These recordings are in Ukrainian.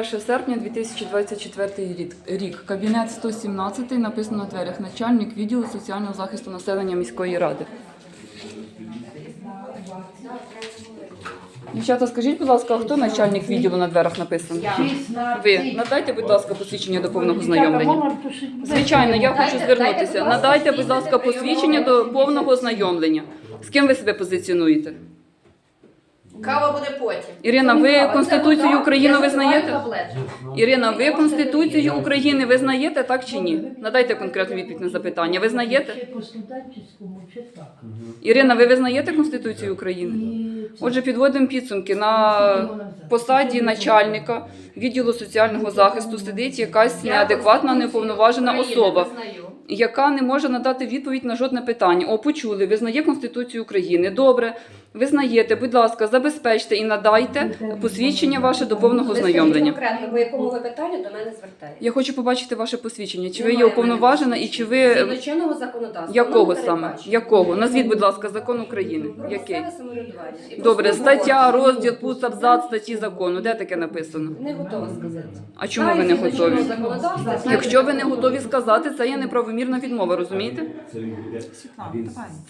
1 серпня 2024 рік. Кабінет 117 написано на дверях. Начальник відділу соціального захисту населення міської ради. Дівчата, скажіть, будь ласка, а хто начальник відділу на дверях написано? Ви надайте, будь ласка, посвідчення до повного знайомлення. Звичайно, я хочу звернутися. Надайте, будь ласка, посвідчення до повного ознайомлення. З ким ви себе позиціонуєте? Кава буде потім. Ірина, ви Конституцію України визнаєте? Таблетку. Ірина, ви Конституцію України визнаєте, так чи ні? Надайте конкретну відповідь на запитання. Визнаєте? Ірина, ви визнаєте Конституцію України? Отже, підводимо підсумки. На посаді начальника відділу соціального захисту сидить якась неадекватна, неповноважена особа, яка не може надати відповідь на жодне питання. О, почули, визнає Конституцію України. Добре, визнаєте, будь ласка, забезпечте і надайте посвідчення ваше до повного скажіть конкретно, по якому ви питанню до мене звертаєте? Я хочу побачити ваше посвідчення. Чи ви є Немає в мене уповноважена і чи ви Згідно чинного законодавства. якого саме? передбачено. Якого? Назвіть, будь ласка, закон України. Про Який? місцеве самоврядування. І Добре, стаття, розділ, пункт, абзац статті закону. Де таке написано? Не готова сказати. А чому ви не згідно готові? чинного законодавства, Якщо ви не готові сказати, це є неправомірна відмова, розумієте?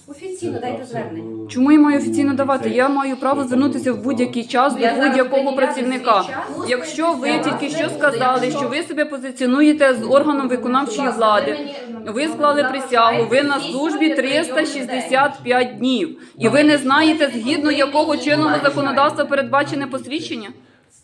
Офіційно дайте звернення. Чому я маю офіційно давати? Я маю право звернутися в будь-який час до будь-якого працівника. Якщо ви тільки що сказали, що ви себе позиціонуєте з органом виконавчої влади, ви склали присягу, ви на службі 365 днів, і ви не знаєте, згідно якого чинного законодавства передбачене посвідчення?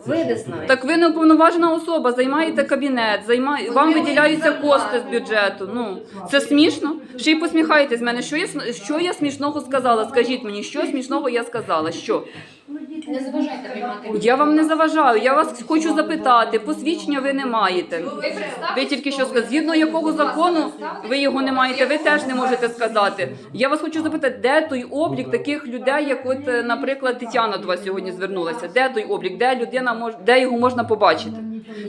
Ви не знаєте. Так ви не уповноважена особа, займаєте кабінет, займає... вам виділяються кошти з бюджету. Ну це смішно. Ще й посміхаєтесь з мене. Що я що я смішного сказала? Скажіть мені, що смішного я сказала? Що Не заважайте приймати. я вам не заважаю? Я вас хочу запитати. Посвідчення ви не маєте. Ви тільки що сказали, згідно якого закону ви його не маєте, ви теж не можете сказати. Я вас хочу запитати, де той облік таких людей, як от, наприклад, Тетяна до вас сьогодні звернулася. Де той облік? Де людина мож... де його можна побачити?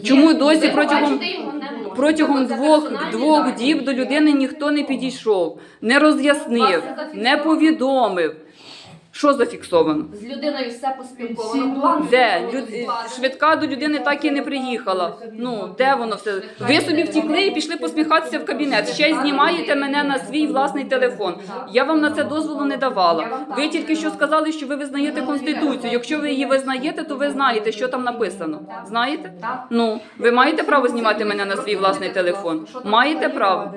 Чому досі протягом протягом двох двох діб до людини ніхто не підійшов, не роз'яснив, не повідомив? Що зафіксовано? З людиною все поспілковано. План Де Люд... швидка до людини так і не приїхала. Ну де воно все? Ви собі втікли і пішли посміхатися в кабінет. Ще й знімаєте мене на свій власний телефон. Я вам на це дозволу не давала. Ви тільки що сказали, що ви визнаєте конституцію. Якщо ви її визнаєте, то ви знаєте, що там написано. Знаєте? Ну ви маєте право знімати мене на свій власний телефон? Маєте право?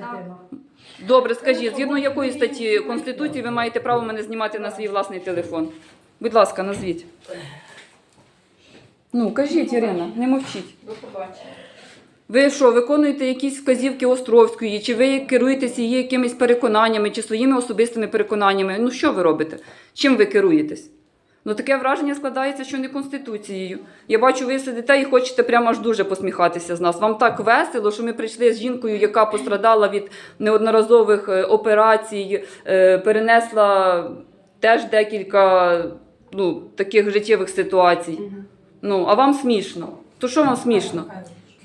Добре, скажіть, згідно якої статті Конституції ви маєте право мене знімати на свій власний телефон? Будь ласка, назвіть. Ну, кажіть, Ірина, не мовчіть. До побачення. Ви що, виконуєте якісь вказівки Островської, чи ви керуєтеся її якимись переконаннями, чи своїми особистими переконаннями? Ну що ви робите? Чим ви керуєтесь? Ну таке враження складається, що не конституцією. Я бачу, ви сидите і хочете прямо аж дуже посміхатися з нас. Вам так весело, що ми прийшли з жінкою, яка пострадала від неодноразових е, операцій, е, перенесла теж декілька ну, таких життєвих ситуацій. Ну, а вам смішно. То що вам смішно?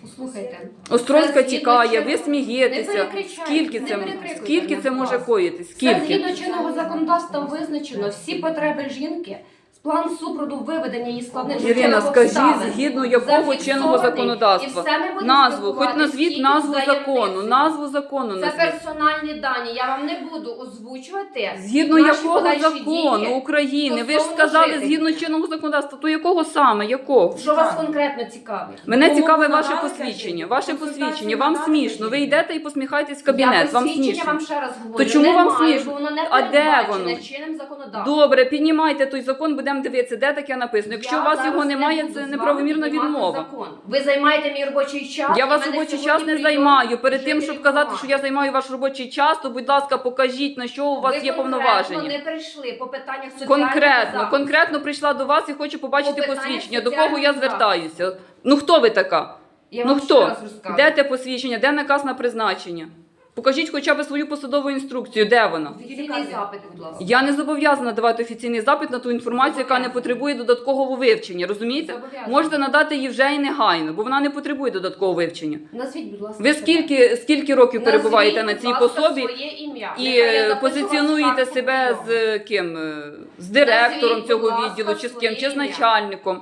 Послухайте. Островська тікає, ви смієтеся. Скільки це, скільки це може ласка. коїтись? Це Скільки? згідно чинного законодавства визначено всі потреби жінки. План супроводу виведення її складних Ірина, скажіть, згідно якого чинного І законодавства? все ми будемо Назву, хоч назвіть назву закону, назву закону Це назвіть. персональні дані. Я вам не буду озвучувати. Згідно якого закону. України? Ви ж сказали згідно чинного законодавства. То якого саме? Якого? Що вас конкретно цікавить? Мене цікаве ваше посвідчення. Ваше посвідчення. Вам смішно. Ви йдете і посміхаєтесь в Я кабінет. Вам смішно. вам ще раз говорю. чому вам смішно? Воно не А де воно? чинним законодавством. Добре, піднімайте той закон, будемо дивитися, де таке написано. Якщо у вас його немає, це неправомірна відмова. Ви займаєте мій робочий час. Я вас робочий час не займаю. Перед тим, щоб казати, що я займаю ваш робочий час, то будь ласка, покажіть на що у вас Ви є повноваження. не прийшли по питаннях Конкретно, конкретно прийшла до вас і хочу побачити По посвідчення. До кого я звертаюся? Ну хто ви така? Я ну хто? Де те посвідчення? Де наказ на призначення? Покажіть хоча б свою посадову інструкцію. Де вона? Офіційний запит, будь ласка. Я не зобов'язана давати офіційний запит на ту інформацію, яка не потребує додаткового вивчення. Розумієте? Зобов'язана. Можете надати її вже і негайно, бо вона не потребує додаткового вивчення. Назвіть, будь ласка. Ви себе. скільки скільки років Назвіть, перебуваєте на будь цій ласка, пособі своє ім'я. і Нехай я е, запишу позиціонуєте в себе з ким? Е, З директором Назвіть, цього будь ласка, відділу, чи з ким, чи з ім'я. начальником.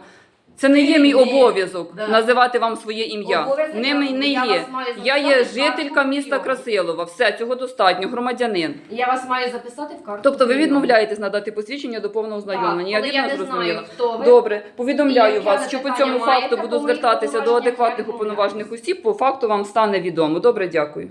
Це не є мій обов'язок Да. називати вам своє ім'я. Обов'язок Не, мій- не я є. вас маю Я є записати в жителька міста прийому. Красилова. Все, цього достатньо, громадянин. Я вас маю записати в карту. Тобто ви прийому. відмовляєтесь надати посвідчення до повного ознайомлення. але я вірно не зрозуміла? знаю, хто ви. Добре, І повідомляю яке вас, що по цьому факту буду звертатися до адекватних я уповноважених осіб. По факту вам стане відомо. Добре, дякую.